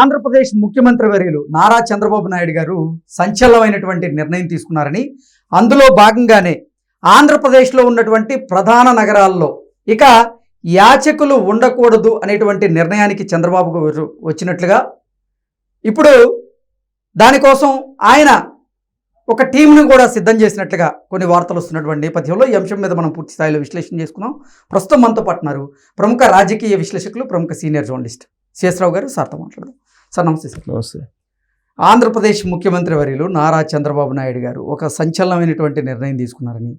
ఆంధ్రప్రదేశ్ ముఖ్యమంత్రి వర్యులు నారా చంద్రబాబు నాయుడు గారు సంచలనమైనటువంటి నిర్ణయం తీసుకున్నారని. అందులో భాగంగానే ఆంధ్రప్రదేశ్లో ఉన్నటువంటి ప్రధాన నగరాల్లో ఇక యాచకులు ఉండకూడదు అనేటువంటి నిర్ణయానికి చంద్రబాబు గారు వచ్చినట్లుగా ఇప్పుడు దానికోసం ఆయన ఒక టీంను కూడా సిద్ధం చేసినట్లుగా కొన్ని వార్తలు వస్తున్నటువంటి నేపథ్యంలో ఈ అంశం మీద మనం పూర్తి స్థాయిలో విశ్లేషణ చేసుకున్నాం. ప్రస్తుతం మనతో పట్టున్నారు ప్రముఖ రాజకీయ విశ్లేషకులు ప్రముఖ సీనియర్ జర్నలిస్ట్ శేషరావు గారు సార్తో మాట్లాడదాం. సార్ నమస్తే సార్. నమస్తే. ఆంధ్రప్రదేశ్ ముఖ్యమంత్రి వర్యులు నారా చంద్రబాబు నాయుడు గారు ఒక సంచలనమైనటువంటి నిర్ణయం తీసుకున్నారని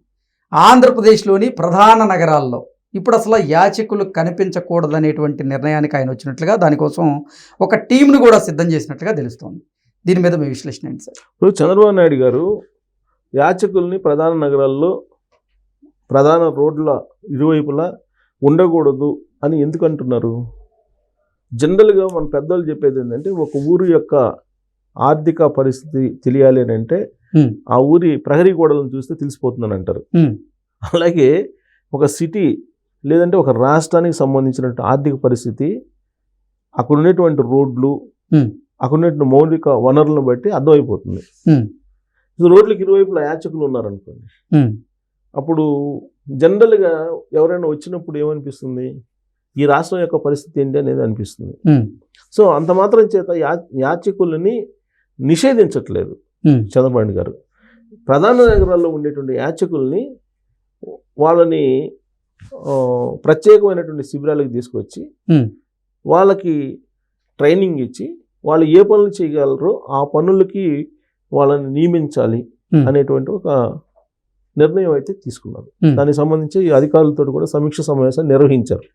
ఆంధ్రప్రదేశ్లోని ప్రధాన నగరాల్లో ఇప్పుడు అసలు యాచకులు కనిపించకూడదనేటువంటి నిర్ణయానికి ఆయన వచ్చినట్లుగా దానికోసం ఒక టీంను కూడా సిద్ధం చేసినట్లుగా తెలుస్తోంది. దీని మీద మీ విశ్లేషణ ఏంటి సార్? ఇప్పుడు చంద్రబాబు నాయుడు గారు యాచకుల్ని ప్రధాన నగరాల్లో ప్రధాన రోడ్ల ఇరువైపులా ఉండకూడదు అని ఎందుకు అంటున్నారు? జనరల్గా మన పెద్దలు చెప్పేది ఏంటంటే ఒక ఊరు యొక్క ఆర్థిక పరిస్థితి తెలియాలి అని అంటే. ఆ ఊరి ప్రహరీ గోడలను చూస్తే తెలిసిపోతుందని అంటారు. అలాగే ఒక సిటీ లేదంటే ఒక రాష్ట్రానికి సంబంధించినటువంటి ఆర్థిక పరిస్థితి అక్కడ ఉన్నటువంటి రోడ్లు. అక్కడ ఉన్నటువంటి మౌలిక వనరులను బట్టి అర్థమైపోతుంది రోడ్లకు ఇరువైపులా యాచకులు ఉన్నారనుకోండి అప్పుడు జనరల్గా ఎవరైనా వచ్చినప్పుడు ఏమనిపిస్తుంది ఈ రాష్ట్రం యొక్క పరిస్థితి ఏంటి అనేది అనిపిస్తుంది. సో అంత మాత్రం చేత యా యాచకులని నిషేధించట్లేదు చంద్రబాబు గారు. ప్రధాన నగరాల్లో ఉండేటువంటి యాచకుల్ని వాళ్ళని ప్రత్యేకమైనటువంటి శిబిరాలకు తీసుకొచ్చి వాళ్ళకి ట్రైనింగ్ ఇచ్చి వాళ్ళు ఏ పనులు చేయగలరో ఆ పనులకి వాళ్ళని నియమించాలి అనేటువంటి ఒక నిర్ణయం అయితే తీసుకున్నారు. దానికి సంబంధించి అధికారులతో కూడా సమీక్ష సమావేశం నిర్వహించారు.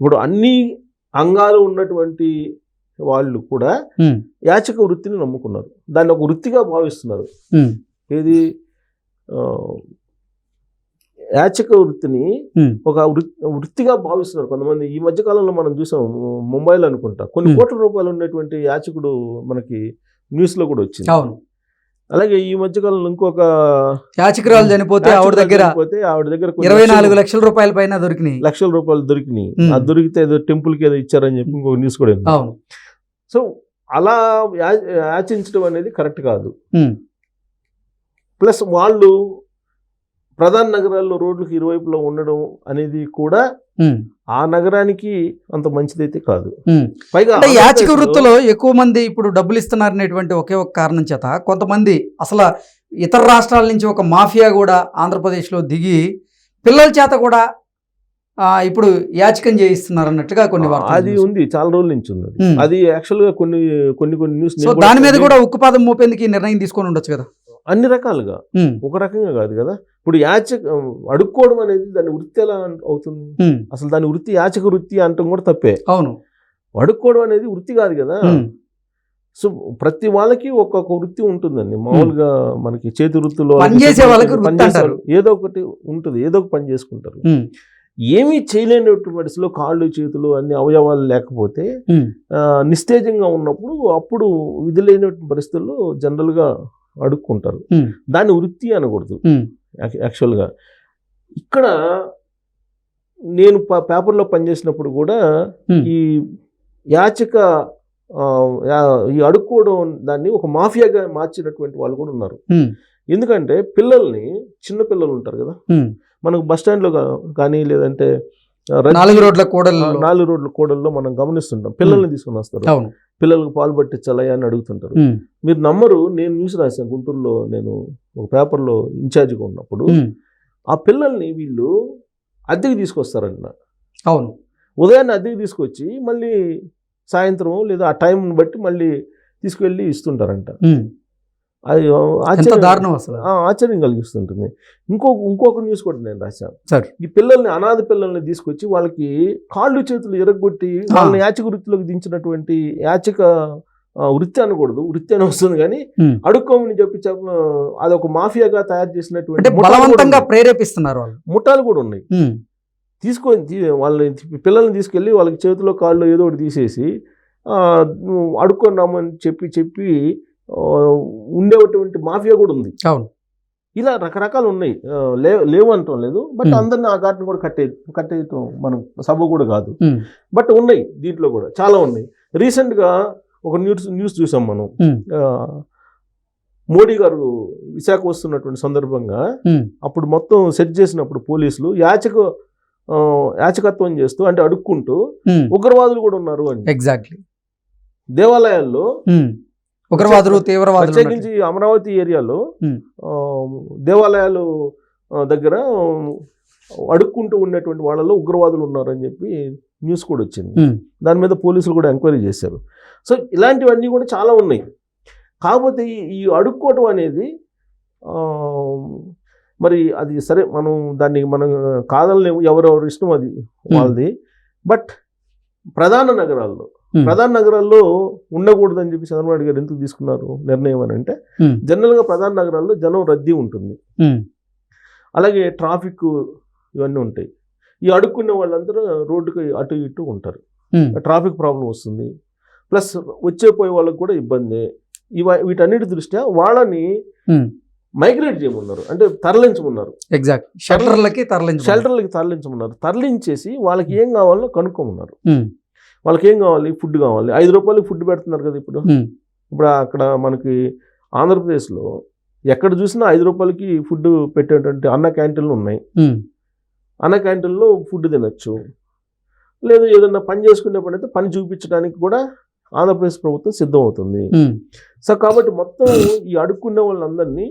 ఇప్పుడు అన్ని అంగాలు ఉన్నటువంటి వాళ్ళు కూడా యాచక వృత్తిని నమ్ముకున్నారు. దాన్ని ఒక వృత్తిగా భావిస్తున్నారు. ఏది? ఆ, యాచక వృత్తిని ఒక వృత్తిగా భావిస్తున్నారు కొంతమంది. ఈ మధ్య కాలంలో మనం చూసాం ముంబైలో అనుకుంటా. కొన్ని. కోట్ల రూపాయలు ఉన్నటువంటి యాచకుడు మనకి న్యూస్లో కూడా వచ్చింది. అవును. అలాగే ఈ మధ్య కాలంలో ఇంకొక యాచకురాలు చనిపోతే ఆవిడ దగ్గర చనిపోతే ఆవిడ దగ్గర ఇరవై లక్షలు- నాలుగు లక్షల రూపాయల పైన దొరికినాయి. లక్షల రూపాయలు దొరికినాయి. ఆ దొరికితే ఏదో టెంపుల్కి ఏదో ఇచ్చారని చెప్పి ఇంకొక న్యూస్ కూడా అవును. సో అలా యాచించడం అనేది కరెక్ట్ కాదు. ప్లస్ వాళ్ళు ప్రధాన నగరాల్లో రోడ్లకు ఇరువైపులో ఉండడం అనేది కూడా ఆ నగరానికి అంత మంచిదైతే కాదు. పైగా అంటే యాచక వృత్తిలో ఎక్కువ మంది ఇప్పుడు డబ్బులు ఇస్తున్నారనేటువంటి ఒకే ఒక కారణం చేత కొంతమంది అసలు ఇతర రాష్ట్రాల నుంచి ఒక మాఫియా కూడా ఆంధ్రప్రదేశ్లో దిగి పిల్లల చేత కూడా ఆ, ఇప్పుడు యాచకం చేయిస్తున్నారు అన్నట్టుగా కొన్ని అది. ఉంది చాలా రోజుల నుంచి ఉంది అది. ఉమ్. అది యాక్చువల్గా కొన్ని కొన్ని కొన్ని న్యూస్ దాని మీద కూడా ఉక్కుపాదం మోపేందుకు నిర్ణయం తీసుకొని ఉండొచ్చు కదా అన్ని రకాలుగా. ఒక రకంగా కాదు కదా. ఇప్పుడు యాచక అడుక్కోవడం అనేది దాని వృత్తి ఎలా అవుతుంది? అసలు దాని వృత్తి యాచక వృత్తి అంటాం కూడా తప్పే. అవును. అడుక్కోవడం అనేది వృత్తి కాదు కదా. సో ప్రతి వాళ్ళకి ఒక్కొక్క వృత్తి ఉంటుందండి. మామూలుగా మనకి చేతి వృత్తిలో వాళ్ళకి. ఏదో ఒకటి ఉంటుంది. ఏదో ఒక పని చేసుకుంటారు. ఏమీ చేయలేనటువంటి పరిస్థితిలో కాళ్ళు చేతులు అన్ని అవయవాలు లేకపోతే నిస్తేజంగా ఉన్నప్పుడు అప్పుడు విధి లేనటువంటి పరిస్థితుల్లో జనరల్గా అడుక్కుంటారు. దాన్ని వృత్తి అనకూడదు. యాక్చువల్గా ఇక్కడ నేను ప- పేపర్లో పనిచేసినప్పుడు కూడా ఈ యాచక ఈ అడుక్కోవడం దాన్ని ఒక మాఫియాగా మార్చినటువంటి వాళ్ళు కూడా ఉన్నారు. ఎందుకంటే పిల్లల్ని చిన్న పిల్లలు ఉంటారు కదా. మనకు బస్ స్టాండ్లో కానీ లేదంటే నాలుగు రోడ్ల కూడల్లో. నాలుగు రోడ్ల కూడల్లో మనం గమనిస్తుంటాం. పిల్లల్ని తీసుకొని వస్తారు పిల్లలకు పాలు పట్టించాలయా అని అడుగుతుంటారు. మీరు నమ్మరు నేను న్యూస్ రాశాను గుంటూరులో నేను ఒక పేపర్లో ఇన్ఛార్జిగా ఉన్నప్పుడు. ఆ పిల్లల్ని వీళ్ళు అద్దెకి తీసుకొస్తారంట. అవును. ఉదయాన్నే అద్దెకి తీసుకొచ్చి మళ్ళీ సాయంత్రం లేదా ఆ టైంని బట్టి మళ్ళీ తీసుకువెళ్ళి ఇస్తుంటారంట. అది దారుణం అసలు. ఆశ్చర్యం కలిగిస్తుంటుంది. ఇంకో ఇంకొక న్యూస్ కూడా నేను రాశాను. సరే. ఈ పిల్లల్ని అనాథ పిల్లల్ని తీసుకొచ్చి వాళ్ళకి కాళ్ళు చేతులు ఎరగొట్టి వాళ్ళని యాచక వృత్తిలోకి దించినటువంటి యాచక వృత్తి అనకూడదు. వృత్తి అని వస్తుంది కానీ. అడుక్కోమని చెప్పి చెప్ప అదొక మాఫియాగా తయారు చేసినటువంటి బలవంతంగా. ప్రేరేపిస్తున్నారు వాళ్ళు. ముఠాలు కూడా ఉన్నాయి. తీసుకొని వాళ్ళని పిల్లల్ని తీసుకెళ్ళి వాళ్ళకి చేతిలో కాళ్ళు ఏదో ఒకటి తీసేసి అడుక్కొని రమ్మని చెప్పి చెప్పి ఉండేటువంటి మాఫియా కూడా ఉంది. అవును. ఇలా రకరకాలు ఉన్నాయి. లేవు అంటాం లేదు. బట్. అందరిని ఆ ఘాటును కూడా కట్టే కట్టేయటం మనం సభ కూడా కాదు. బట్ ఉన్నాయి దీంట్లో కూడా. చాలా ఉన్నాయి. రీసెంట్గా ఒక న్యూస్ న్యూస్ చూసాం మనం. మోడీ గారు విశాఖ వస్తున్నటువంటి సందర్భంగా అప్పుడు మొత్తం సెట్ చేసినప్పుడు పోలీసులు యాచక యాచకత్వం చేస్తూ అంటే అడుక్కుంటూ ఉగ్రవాదులు కూడా ఉన్నారు అని. ఎగ్జాక్ట్లీ దేవాలయాల్లో. ఉగ్రవాదులు తీవ్రవాదులు ప్రత్యేకించి అమరావతి ఏరియాలో దేవాలయాలు దగ్గర అడుక్కుంటూ ఉన్నటువంటి వాళ్ళలో ఉగ్రవాదులు ఉన్నారని చెప్పి న్యూస్ కూడా వచ్చింది. దాని మీద పోలీసులు కూడా ఎంక్వైరీ చేశారు. సో ఇలాంటివన్నీ కూడా చాలా ఉన్నాయి. కాకపోతే ఈ- అడుక్కోవటం అనేది మరి అది సరే మనం దాన్ని మనం కాదనలేము ఎవరెవరి ఇష్టం అది వాళ్ళది. బట్ ప్రధాన నగరాల్లో ప్రధాన నగరాల్లో ఉండకూడదని చెప్పి చంద్రబాబు గారు ఎందుకు తీసుకున్నారు నిర్ణయం అని అంటే ఉమ్, జనరల్గా ప్రధాన నగరాల్లో జనం రద్దీ ఉంటుంది. అలాగే ట్రాఫిక్ ఇవన్నీ ఉంటాయి. ఈ అడుక్కునే వాళ్ళందరూ రోడ్డుకి అటు ఇటు ఉంటారు. ట్రాఫిక్ ప్రాబ్లం వస్తుంది. ప్లస్ వచ్చే పోయే వాళ్ళకి కూడా ఇబ్బంది. ఇవ వీటన్నిటి దృష్ట్యా వాళ్ళని మైగ్రేట్ చేయమన్నారు. అంటే తరలించమన్నారు. ఎగ్జాక్ట్. షెల్టర్లకి తరలించు షెల్టర్లకి తరలించమన్నారు. తరలించేసి వాళ్ళకి ఏం కావాలో కనుక్కోమన్నారు. వాళ్ళకి ఏం కావాలి? ఫుడ్ కావాలి. ఐదు రూపాయలకి ఫుడ్ పెడుతున్నారు కదా ఇప్పుడు. ఇప్పుడు అక్కడ మనకి ఆంధ్రప్రదేశ్లో ఎక్కడ చూసినా ఐదు రూపాయలకి ఫుడ్ పెట్టేటువంటి అన్న క్యాంటీన్లు ఉన్నాయి. అన్న క్యాంటీన్లో ఫుడ్ తినచ్చు. లేదు ఏదన్నా పని చేసుకునేప్పుడైతే పని చూపించడానికి కూడా ఆంధ్రప్రదేశ్ ప్రభుత్వం సిద్ధమవుతుంది. ఉమ్, సో కాబట్టి మొత్తం ఈ అడుక్కునే వాళ్ళందరినీ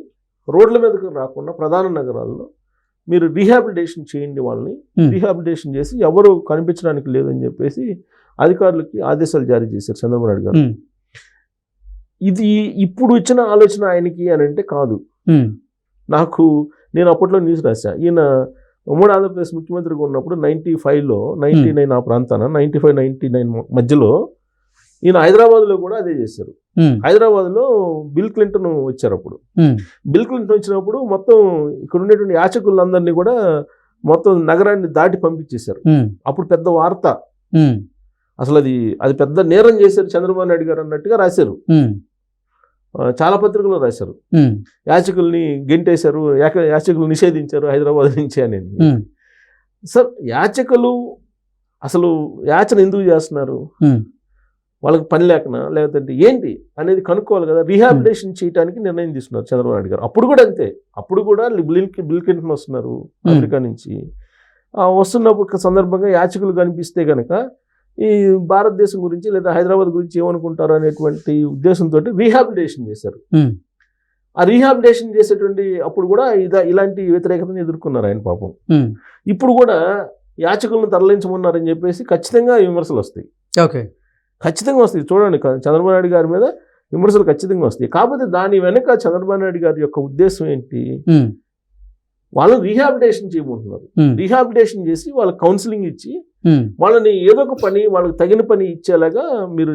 రోడ్ల మీదకి రాకుండా ప్రధాన నగరాల్లో మీరు రీహాబిలిటేషన్ చేయండి వాళ్ళని. రీహాబిలిటేషన్ చేసి ఎవరు కనిపించడానికి లేదని చెప్పేసి అధికారులకి ఆదేశాలు జారీ చేశారు చంద్రబాబు నాయుడు గారు. ఉమ్, ఇది ఇప్పుడు ఇచ్చిన ఆలోచన ఆయనకి అని అంటే కాదు. ఉమ్, నాకు నేను అప్పట్లో న్యూస్ రాశా. ఈయన ఉమ్మడి ఆంధ్రప్రదేశ్ ముఖ్యమంత్రిగా ఉన్నప్పుడు నైంటీ ఫైవ్లో నైంటీ నైన్ ఆ ప్రాంతాన నైంటీ ఫైవ్ నైంటీ నైన్ మధ్యలో ఈయన హైదరాబాద్లో కూడా అదే చేశారు. హైదరాబాద్లో బిల్ క్లింటన్ వచ్చారు అప్పుడు. బిల్ క్లింటన్ వచ్చినప్పుడు మొత్తం ఇక్కడ ఉండేటువంటి యాచకులందరినీ కూడా మొత్తం నగరాన్ని దాటి పంపించేశారు. అప్పుడు పెద్ద వార్త. అసలు అది అది పెద్ద నేరం చేశారు చంద్రబాబు నాయుడు గారు అన్నట్టుగా రాశారు. చాలా పత్రికల్లో రాశారు. యాచకుల్ని గెంటేశారు యాక- యాచకులు నిషేధించారు హైదరాబాద్ నుంచి అని ఉమ్, సార్ యాచకులు అసలు యాచన ఎందుకు చేస్తున్నారు? వాళ్ళకి పని లేకనా? లేకపోతే ఏంటి? అనేది కనుక్కోవాలి కదా. రీహాబిలిటేషన్ చేయడానికి నిర్ణయం తీసుకున్నారు చంద్రబాబు నాయుడు గారు. అప్పుడు కూడా అంతే. అప్పుడు కూడా బిల్ బిల్ క్లింటన్ వస్తున్నారు అమెరికా నుంచి. వస్తున్నప్పుడు సందర్భంగా యాచకులు కనిపిస్తే కనుక ఈ భారతదేశం గురించి లేదా హైదరాబాద్ గురించి ఏమనుకుంటారు అనేటువంటి ఉద్దేశంతో రీహాబిలిటేషన్ చేశారు. ఆ రీహాబిలిటేషన్ చేసేటువంటి అప్పుడు కూడా ఇదా ఇలాంటి వ్యతిరేకతను ఎదుర్కొన్నారు ఆయన పాపం. ఇప్పుడు కూడా యాచకులను తరలించమన్నారని చెప్పేసి ఖచ్చితంగా విమర్శలు వస్తాయి. ఓకే. ఖచ్చితంగా వస్తాయి. చూడండి చంద్రబాబు నాయుడు గారి మీద విమర్శలు ఖచ్చితంగా వస్తాయి. కాకపోతే దాని వెనక చంద్రబాబు నాయుడు గారి యొక్క ఉద్దేశం ఏంటి? వాళ్ళని రీహాబిలిటేషన్ చేయబోతున్నారు. ఉమ్, రీహాబిలిటేషన్ చేసి వాళ్ళకి కౌన్సిలింగ్ ఇచ్చి వాళ్ళని ఏదో ఒక పని వాళ్ళకి తగిన పని ఇచ్చేలాగా మీరు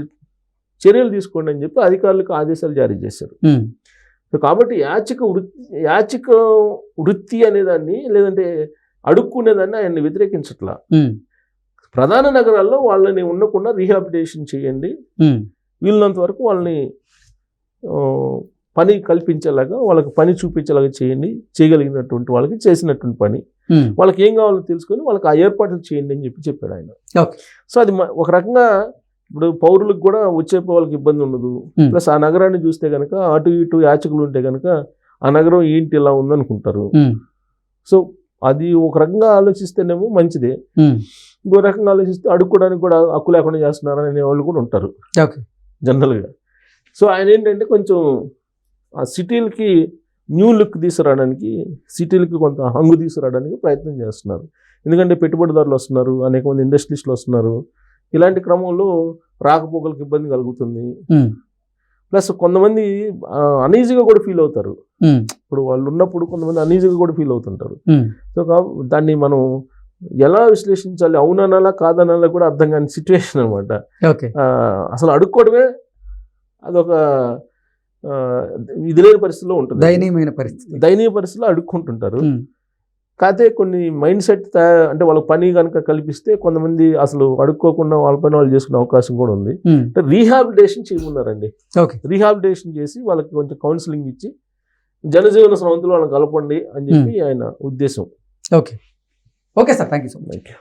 చర్యలు తీసుకోండి అని చెప్పి అధికారులకు ఆదేశాలు జారీ చేశారు. కాబట్టి యాచిక వృత్తి యాచిక వృత్తి అనేదాన్ని లేదంటే అడుక్కునేదాన్ని ఆయన్ని వ్యతిరేకించట్లా. ప్రధాన నగరాల్లో వాళ్ళని ఉండకుండా రీహాబిలిటేషన్ చేయండి. వీళ్ళంత వరకు వాళ్ళని పని కల్పించేలాగా వాళ్ళకి పని చూపించేలాగా చేయండి. చేయగలిగినటువంటి వాళ్ళకి చేసినటువంటి పని. వాళ్ళకి ఏం కావాలో తెలుసుకొని వాళ్ళకి ఆ ఏర్పాట్లు చేయండి అని చెప్పి చెప్పాడు ఆయన. సో అది ఒక రకంగా ఇప్పుడు పౌరులకు కూడా వచ్చే వాళ్ళకి ఇబ్బంది ఉండదు. ప్లస్ ఆ నగరాన్ని చూస్తే కనుక అటు ఇటు యాచకులు ఉంటే కనుక ఆ నగరం ఏంటి ఇలా ఉందనుకుంటారు. సో అది ఒక రకంగా ఆలోచిస్తేనేమో మంచిదే. ఇంకో రకంగా ఆలోచిస్తే అడుక్కోవడానికి కూడా హక్కు లేకుండా చేస్తున్నారు అనే వాళ్ళు కూడా ఉంటారు. జనరల్గా. సో ఆయన ఏంటంటే కొంచెం ఆ సిటీలకి న్యూ లుక్ తీసుకురావడానికి సిటీలకి కొంత హంగు తీసుకురావడానికి ప్రయత్నం చేస్తున్నారు. ఎందుకంటే పెట్టుబడిదారులు వస్తున్నారు అనేక మంది ఇండస్ట్రీస్లు వస్తున్నారు. ఇలాంటి క్రమంలో రాకపోకలకు ఇబ్బంది కలుగుతుంది. ప్లస్ కొంతమంది అనీజీగా కూడా ఫీల్ అవుతారు. ఇప్పుడు వాళ్ళు ఉన్నప్పుడు కొంతమంది అనీజీగా కూడా ఫీల్ అవుతుంటారు. సో దాన్ని మనం ఎలా విశ్లేషించాలి అవుననాలా కాదనాలా కూడా అర్థం కాని సిచ్యువేషన్ అనమాట అసలు అడుక్కోవడమే అదొక ఇది లేని పరిస్థితిలో ఉంటుంది. దయనీయమైన పరిస్థితి. దయనీయ పరిస్థితిలో అడుక్కుంటుంటారు. కాకపోతే కొన్ని మైండ్ సెట్ అంటే వాళ్ళకి పని కనుక కల్పిస్తే కొంతమంది అసలు అడుక్కోకుండా వాళ్ళ పని వాళ్ళు చేసుకునే అవకాశం కూడా ఉంది. అంటే రీహాబిలిటేషన్ చేయమన్నారండి. ఓకే. రీహాబిలిటేషన్ చేసి వాళ్ళకి కొంచెం కౌన్సిలింగ్ ఇచ్చి జనజీవన స్రవంతులు వాళ్ళని కలపండి అని చెప్పి ఆయన ఉద్దేశం. Okay. Okay sir thank you so much. Thank you